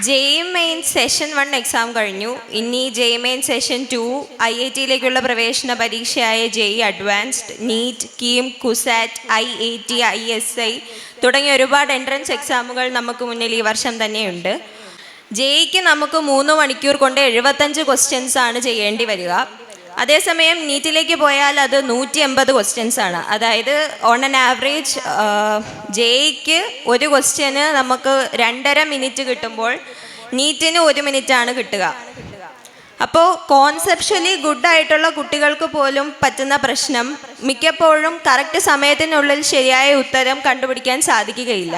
J M main session one exam കഴിഞ്ഞു. ഇനി J M main session two I I ടിയിലേക്കുള്ള പ്രവേശന പരീക്ഷയായ J advanced NEET KEAM CUSAT I I T I S I തുടങ്ങിയ ഒരുപാട് entrance എക്സാമുകൾ നമുക്ക് മുന്നിൽ ഈ വർഷം തന്നെയുണ്ട്. ജെയ്ക്ക് നമുക്ക് മൂന്ന് മണിക്കൂർ കൊണ്ട് എഴുപത്തഞ്ച് ക്വസ്റ്റ്യൻസ് ആണ് ചെയ്യേണ്ടി വരിക. അതേസമയം നീറ്റിലേക്ക് പോയാൽ അത് നൂറ്റി എൺപത് ക്വസ്റ്റ്യൻസ് ആണ്. അതായത് ഓൺ ആൻ ആവറേജ് ജെയ്ക്ക് ഒരു ക്വസ്റ്റ്യന് നമുക്ക് രണ്ടര മിനിറ്റ് കിട്ടുമ്പോൾ നീറ്റിന് ഒരു മിനിറ്റ് ആണ് കിട്ടുക. അപ്പോൾ കോൺസെപ്ഷ്യലി ഗുഡ് ആയിട്ടുള്ള കുട്ടികൾക്ക് പോലും പറ്റുന്ന പ്രശ്നം മിക്കപ്പോഴും കറക്റ്റ് സമയത്തിനുള്ളിൽ ശരിയായ ഉത്തരം കണ്ടുപിടിക്കാൻ സാധിക്കുകയില്ല.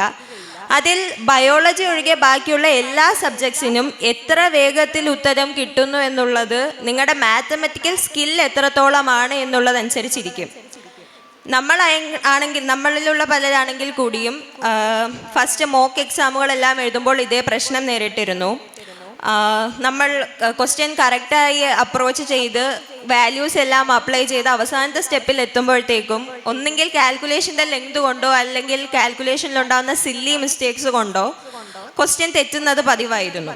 അതിൽ ബയോളജി ഒഴികെ ബാക്കിയുള്ള എല്ലാ സബ്ജക്ട്സിനും എത്ര വേഗത്തിൽ ഉത്തരം കിട്ടുന്നു എന്നുള്ളത് നിങ്ങളുടെ മാത്തമെറ്റിക്കൽ സ്കിൽ എത്രത്തോളമാണ് എന്നുള്ളതനുസരിച്ചിരിക്കും. നമ്മൾ ആണെങ്കിൽ നമ്മളിലുള്ള പലരാണെങ്കിൽ കൂടിയും ഫസ്റ്റ് മോക്ക് എക്സാമുകളെല്ലാം എഴുതുമ്പോൾ ഇതേ പ്രശ്നം നേരിട്ടിരുന്നു. നമ്മൾ ക്വസ്റ്റ്യൻ കറക്റ്റായി അപ്രോച്ച് ചെയ്ത് വാല്യൂസ് എല്ലാം അപ്ലൈ ചെയ്ത് അവസാനത്തെ സ്റ്റെപ്പിൽ എത്തുമ്പോഴത്തേക്കും ഒന്നെങ്കിൽ കാൽക്കുലേഷന്റെ ലെങ്ത് കൊണ്ടോ അല്ലെങ്കിൽ കാൽക്കുലേഷനിലുണ്ടാകുന്ന സില്ലി മിസ്റ്റേക്സ് കൊണ്ടോ ക്വസ്റ്റ്യൻ തെറ്റുന്നത് പതിവായിരുന്നു.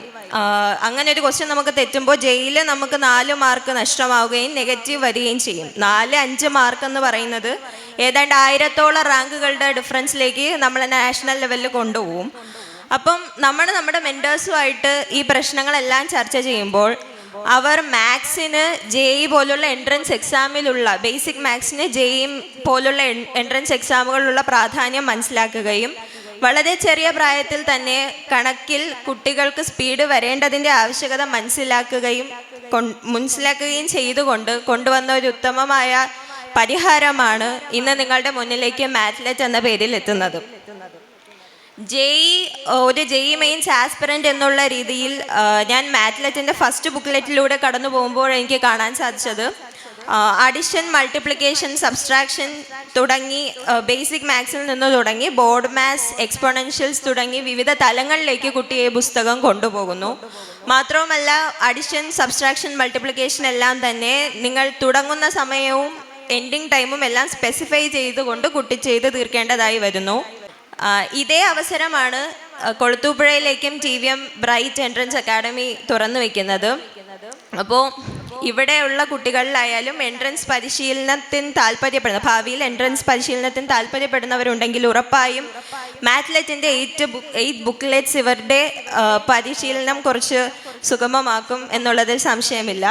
അങ്ങനെ ഒരു ക്വസ്റ്റ്യൻ നമുക്ക് തെറ്റുമ്പോൾ ജയിലിൽ നമുക്ക് നാല് മാർക്ക് നഷ്ടമാവുകയും നെഗറ്റീവ് വരികയും ചെയ്യും. നാല് അഞ്ച് മാർക്ക് എന്ന് പറയുന്നത് ഏതാണ്ട് ആയിരത്തോളം റാങ്കുകളുടെ ഡിഫറൻസിലേക്ക് നമ്മളെ നാഷണൽ ലെവലിൽ കൊണ്ടുപോകും. അപ്പം നമ്മൾ നമ്മുടെ മെന്റേഴ്സുമായിട്ട് ഈ പ്രശ്നങ്ങളെല്ലാം ചർച്ച ചെയ്യുമ്പോൾ അവർ മാത്സിന് ജെ ഇ പോലുള്ള എൻട്രൻസ് എക്സാമിലുള്ള ബേസിക് മാത്സിന് ജെ ഇ പോലുള്ള എൻട്രൻസ് എക്സാമുകളിലുള്ള പ്രാധാന്യം മനസ്സിലാക്കുകയും വളരെ ചെറിയ പ്രായത്തിൽ തന്നെ കണക്കിൽ കുട്ടികൾക്ക് സ്പീഡ് വരേണ്ടതിന്റെ ആവശ്യകത മനസ്സിലാക്കുകയും മനസ്സിലാക്കുകയും ചെയ്തുകൊണ്ട് കൊണ്ടുവന്ന ഒരു ഉത്തമമായ പരിഹാരമാണ് ഇന്ന് നിങ്ങളുടെ മുന്നിലേക്ക് മാത്ലെറ്റ് എന്ന പേരിൽ എത്തുന്നത്. ജെയ് ഒരു ജെയ് മെയിൻസ് ആസ്പിറന്റ് എന്നുള്ള രീതിയിൽ ഞാൻ മാത്ലറ്റിന്റെ ഫസ്റ്റ് ബുക്ക്ലെറ്റിലൂടെ കടന്നു പോകുമ്പോൾ എനിക്ക് കാണാൻ സാധിച്ചത്. അഡിഷൻ മൾട്ടിപ്ലിക്കേഷൻ സബ്സ്ട്രാക്ഷൻ തുടങ്ങി ബേസിക് മാത്സിൽ നിന്ന് തുടങ്ങി ബോർഡ് മാത്സ് എക്സ്പോണൻഷ്യൽസ് തുടങ്ങി വിവിധ തലങ്ങളിലേക്ക് കുട്ടിയെ പുസ്തകം കൊണ്ടുപോകുന്നു. മാത്രവുമല്ല അഡിഷൻ സബ്സ്ട്രാക്ഷൻ മൾട്ടിപ്ലിക്കേഷൻ എല്ലാം തന്നെ നിങ്ങൾ തുടങ്ങുന്ന സമയവും എൻഡിങ് ടൈമും എല്ലാം സ്പെസിഫൈ ചെയ്തുകൊണ്ട് കുട്ടി ചെയ്ത് തീർക്കേണ്ടതായി വരുന്നു. ഇതേ അവസരമാണ് കൊളുത്തൂപ്പുഴയിലേക്കും T V M bright entrance academy തുറന്നു വെക്കുന്നത്. അപ്പോൾ ഇവിടെയുള്ള കുട്ടികളിലായാലും എൻട്രൻസ് പരിശീലനത്തിന് താല്പര്യപ്പെടുന്ന ഭാവിയിൽ എൻട്രൻസ് പരിശീലനത്തിന് താല്പര്യപ്പെടുന്നവരുണ്ടെങ്കിൽ ഉറപ്പായും മാത്ലറ്റിന്റെ എയ്റ്റ് എയ്റ്റ് ബുക്ക്ലെറ്റ്സ് ഇവരുടെ പരിശീലനം കുറച്ച് സുഗമമാക്കും എന്നുള്ളതിൽ സംശയമില്ല.